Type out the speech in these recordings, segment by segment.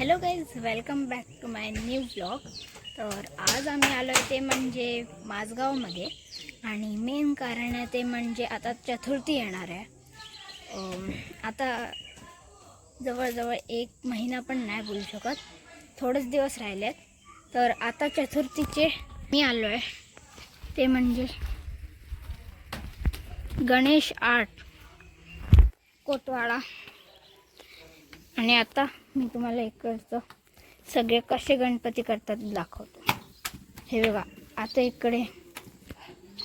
Hello guys welcome back to my new blog. तर आज आम्ही आलो आहे ते म्हणजे माझगावमध्ये आणि मेन कारण आहे ते म्हणजे आता चतुर्थी येणार आहे. आता जवळजवळ एक महिना पण नाही बोलू शकत थोडेच दिवस राहिले आहेत तर आता चतुर्थीचे मी आलो आहे ते म्हणजे गणेश आर्ट कोटवाडा. आणि आता मी तुम्हाला इकडचं सगळे कसे गणपती करतात दाखवतो. हे बघा आता इकडे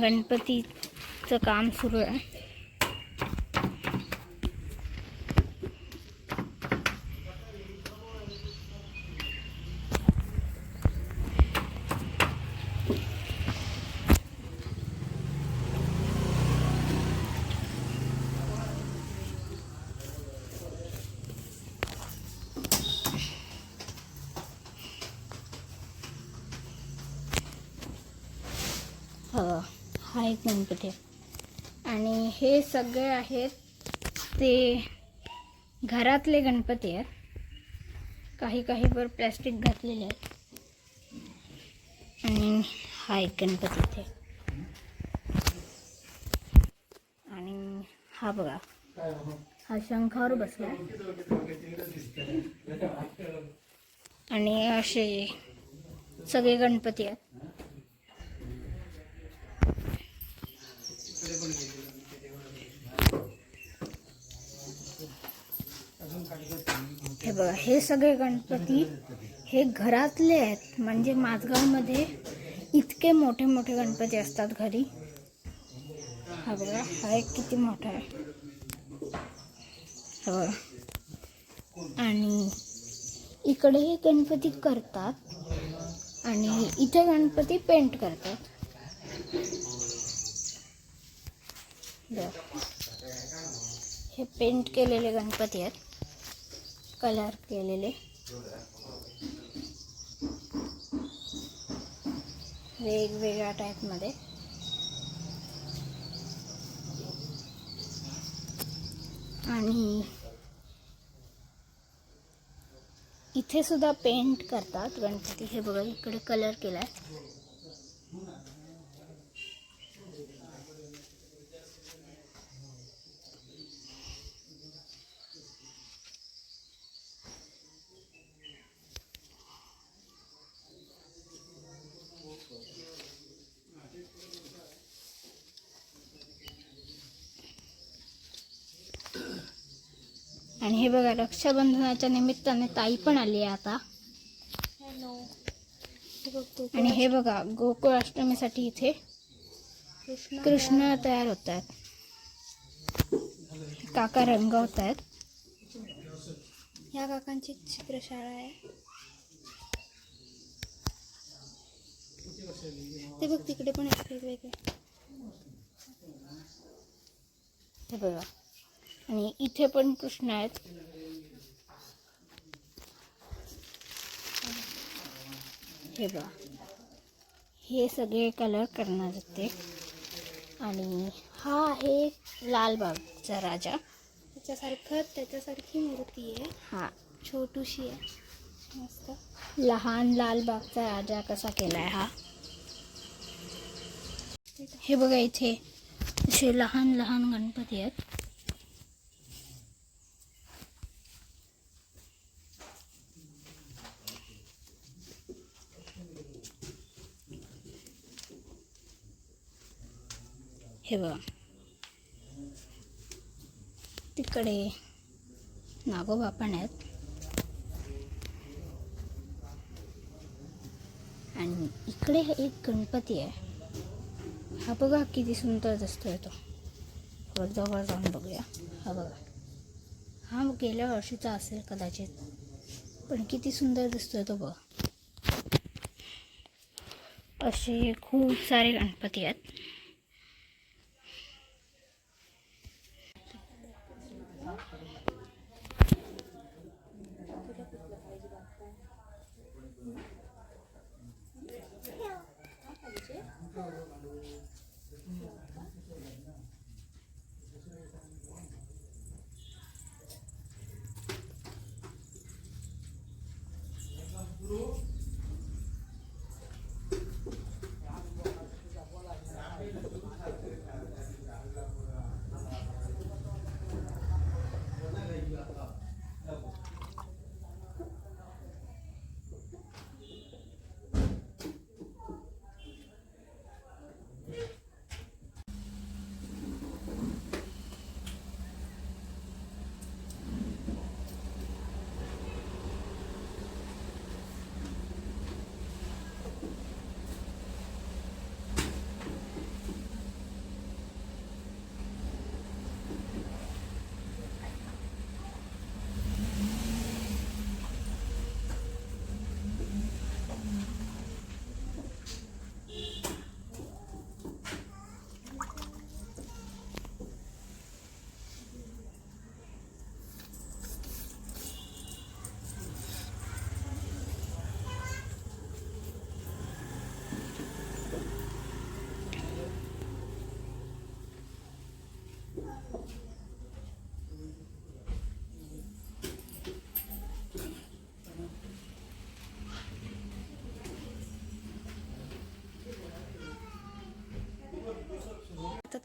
गणपतीचं काम सुरू आहे. हो हा एक गणपती आहे. आणि हे सगळे आहेत ते घरातले गणपती आहेत. काही काही वर प्लॅस्टिक घातलेले आहेत. आणि हा एक गणपती इथे. आणि हा बघा हा शंखावर बसला. आणि असे सगळे गणपती आहेत. हे बघा हे सगळे गणपती हे घरातले आहेत. म्हणजे माझगावमध्ये इतके मोठे मोठे गणपती असतात घरी. हा बघा हा एक किती मोठा आहे. हा बघा. आणि इकडे हे गणपती करतात आणि इथे गणपती पेंट करतात. हे पेंट केलेले गणपती आहेत. कलर केलेले. वेगवेगळ्या टाईपमध्ये आणि इथे सुद्धा पेंट करतात. गणपती हे बघा इकडे कलर केला आहे आणि हे बघा रक्षाबंधनाच्या निमित्ताने ताई पण आली आहे आता. आणि हे बघा गोकुळ अष्टमीसाठी इथे कृष्ण तयार होत आहेत काका रंगवत आहेत. या काकांची चित्रशाळा आहे. ते बघ तिकडे पण आहेत वेगवेगळे. हे बघा. आणि इथे पण कृष्ण आहेत. हे बघा. हे सगळे कलर करणार आहेत ते. आणि हा आहे लालबागचा राजा. त्याच्यासारखं त्याच्यासारखी मूर्ती आहे. हा. छोटूशी आहे. मस्त. लहान लालबागचा राजा कसा केलाय हा? हे बघा इथे. असे लहान लहान गणपती आहेत. हे बघा. तिकडे नागोबा पण आहेत. आणि इकडे एक गणपती आहे. हा बघा किती सुंदर दिसतोय तो. वर जवळ जाऊन बघूया. हा बघा. हा गेल्या वर्षीचा असेल कदाचित. पण किती सुंदर दिसतोय तो बघा. असे खूप सारे गणपती आहेत.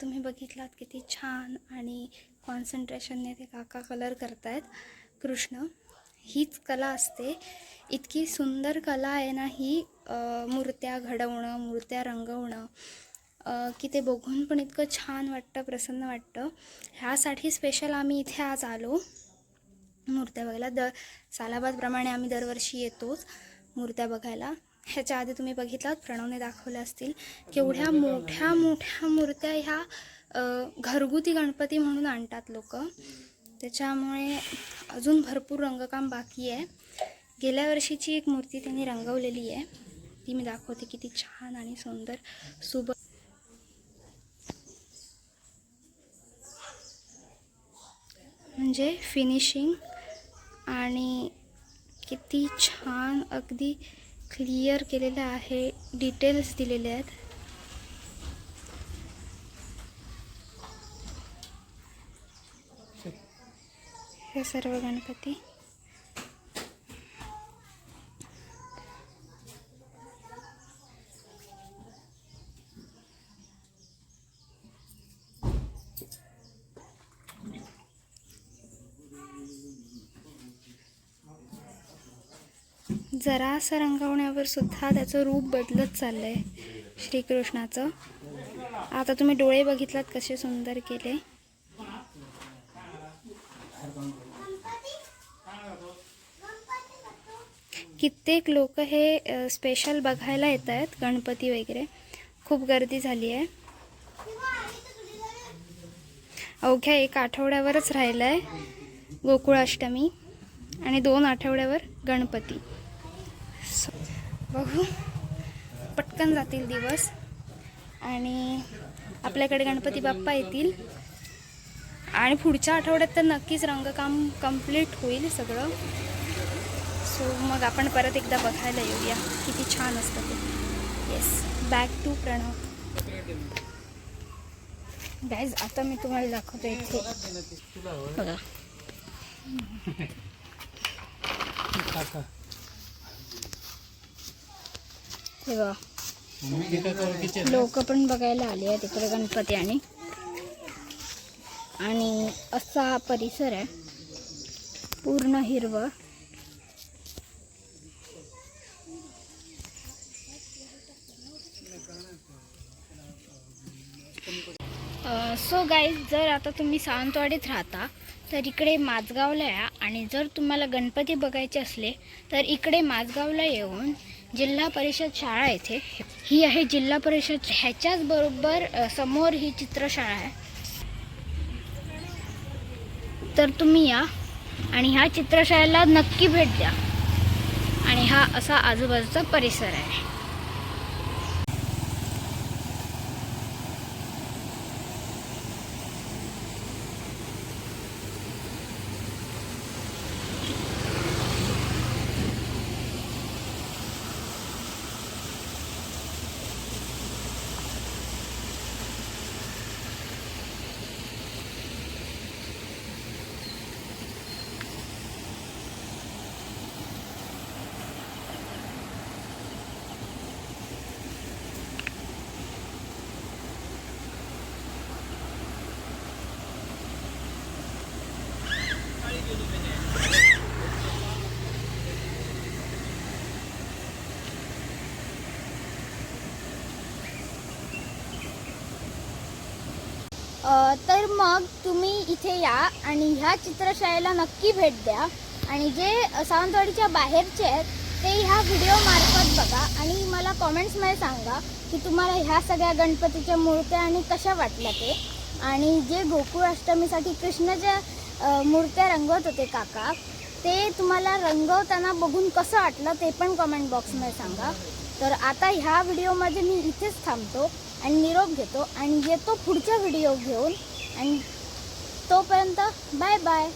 तुम्ही बघितलात किती छान आणि कॉन्सन्ट्रेशनने ते काका कलर करतायत. कृष्ण हीच कला असते. इतकी सुंदर कला आहे ना ही मूर्त्या घडवणं मूर्त्या रंगवणं की ते बघून पण इतकं छान वाटतं प्रसन्न वाटतं. ह्यासाठी स्पेशल आम्ही इथे आज आलो. मूर्त्या बघायला द सालाबादप्रमाणे आम्ही दरवर्षी येतोच मूर्त्या बघायला. ह्याच्या आधी तुम्ही बघितलात प्रणवने दाखवल्या असतील. केवढ्या मोठ्या मोठ्या मूर्त्या ह्या घरगुती गणपती म्हणून आणतात लोक. त्याच्यामुळे अजून भरपूर रंगकाम बाकी आहे. गेल्या वर्षीची एक मूर्ती त्यांनी रंगवलेली आहे. ती मी दाखवते किती छान आणि सुंदर सुब म्हणजे फिनिशिंग आणि किती छान अगदी क्लिअर केलेलं आहे डिटेल्स दिलेले आहेत. हे सर्व गणपती. जरासं रंगवण्यावर सुद्धा त्याचं रूप बदलत चाललंय श्रीकृष्णाचं. आता तुम्ही डोळे बघितलात कसे सुंदर केले. कित्येक लोक हे स्पेशल बघायला येत आहेत गणपती वगैरे. खूप गर्दी झाली आहे. अवघ्या एक आठवड्यावरच राहिलं आहे गोकुळाष्टमी आणि दोन आठवड्यावर गणपती. बघू. पटकन जातील दिवस. आणि आपल्याकडे गणपती बाप्पा येतील. आणि पुढच्या आठवड्यात तर नक्कीच रंगकाम कंप्लीट होईल सगळं. सो मग आपण परत एकदा बघायला येऊया. किती छान असतं ते. Yes back to Pranav guys आता मी तुम्हाला दाखवतो इथे. बघा हे बघा लोक पण बघायला आले आहेत इकडे गणपती आणि. आणि असा हा परिसर आहे. पूर्ण हिरवं. सो गाईज जर आता तुम्ही सावंतवाडीत राहता तर इकडे माझगावला या आणि जर तुम्हाला गणपती बघायचे असले तर इकडे माझगावला येऊन जिल्हा परिषद शाळा येथे ही आहे जिल्हा परिषद. ह्याच्याच बरोबर समोर ही चित्रशाळा आहे. तर तुम्ही या आणि ह्या चित्रशाळेला नक्की भेट द्या. आणि हा असा आजूबाजूचा परिसर आहे. तर मग तुम्ही इथे या आणि ह्या चित्रशाळेला नक्की भेट द्या. आणि जे सावंतवाडीच्या बाहेरचे आहेत ते ह्या व्हिडिओमार्फत बघा आणि मला कॉमेंट्समध्ये सांगा की तुम्हाला ह्या सगळ्या गणपतीच्या मूर्त्या आणि कशा वाटल्या ते. आणि जे गोकुळ अष्टमीसाठी कृष्णाच्या मूर्त्या रंगवत होते काका ते तुम्हाला रंगवताना बघून कसं वाटलं ते पण कमेंट बॉक्समध्ये सांगा. तर आता ह्या व्हिडिओमध्ये मी इथेच थांबतो. आणि निरोप घेतो. आणि येतो पुढच्या व्हिडिओ घेऊन. आणि तोपर्यंत बाय बाय.